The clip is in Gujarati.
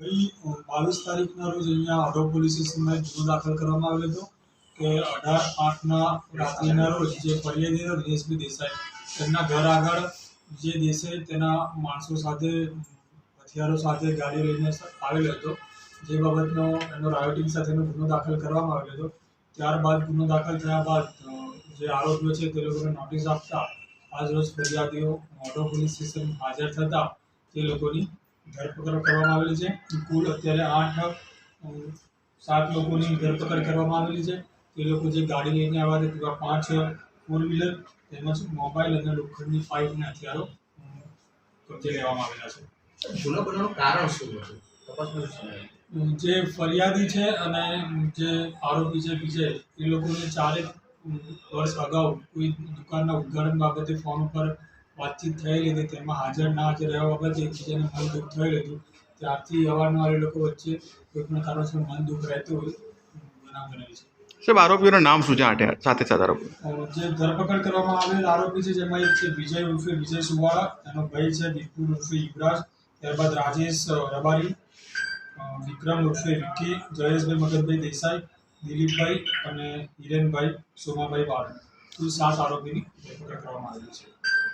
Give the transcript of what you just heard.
બાવીસ તારીખના રોજ અહીંયા અઢો પોલીસ સ્ટેશનમાં ગુનો દાખલ કરવામાં આવેલો હતો કે અઢાર આઠના રાત્રિના રોજ જે ફરિયાદી હતો દિનેશભાઈ દેસાઈ, તેમના ઘર આગળ જે દેસાઈ તેના માણસો સાથે, હથિયારો સાથે ગાડી લઈને આવેલો હતો. જે બાબતનો એનો રાયોટિંગ સાથેનો ગુનો દાખલ કરવામાં આવેલો હતો. ત્યારબાદ ગુનો દાખલ થયા બાદ જે આરોપીઓ છે તે લોકોને નોટિસ આપતા આજ રોજ ફરિયાદીઓ મોઢો પોલીસ સ્ટેશન હાજર થતા તે લોકોની ધરપકડ કરવામાં આવેલી છે. કુલ અત્યારે આઠ સાત લોકોની ધરપકડ કરવામાં આવેલી છે. તે લોકો જે ગાડી લઈને આવ્યા હતા તેવા પાંચ ફોર વ્હીલર તેમજ મોબાઈલ અને લોખંડની અને હથિયારો કબજે લેવામાં આવેલા છે. ગુનો બનવાનું કારણ શું હતું? તપાસમાં? જે ફરિયાદી છે અને જે આરોપી છે વિજય એ લોકોને ચારેક વર્ષ અગાઉ કોઈ દુકાનના ઉદ્ઘાટન બાબતે ફોન ઉપર વાતચીત થયેલી હતી તેમાં હાજર ના હાજર રહેવા બાબતે એકબીજાને મન દુઃખ થયેલું હતું. ત્યારથી અવારનવાર એ લોકો વચ્ચે કોઈ પણ કારણોસર મન દુઃખ રહેતું હોય બનાવ બનેલી છે. સાહેબ આરોપીઓનું નામ શું છે સાથે સાથે આરોપી. જે ધરપકડ કરવામાં આવેલ આરોપી છે જેમાં એક છે વિજય ઉર્ફે વિજય સુવાળા એનો ભાઈ છે વિપુલ ઉર્ફે યુવરાજ ત્યારબાદ રાજેશ રબારી વિક્રમ ઉર્ફે વિકી જયેશભાઈ મગનભાઈ દેસાઈ દિલીપભાઈ અને હિરેનભાઈ સોમાભાઈ બાળ કુલ સાત આરોપીની ધરપકડ કરવામાં આવેલી છે.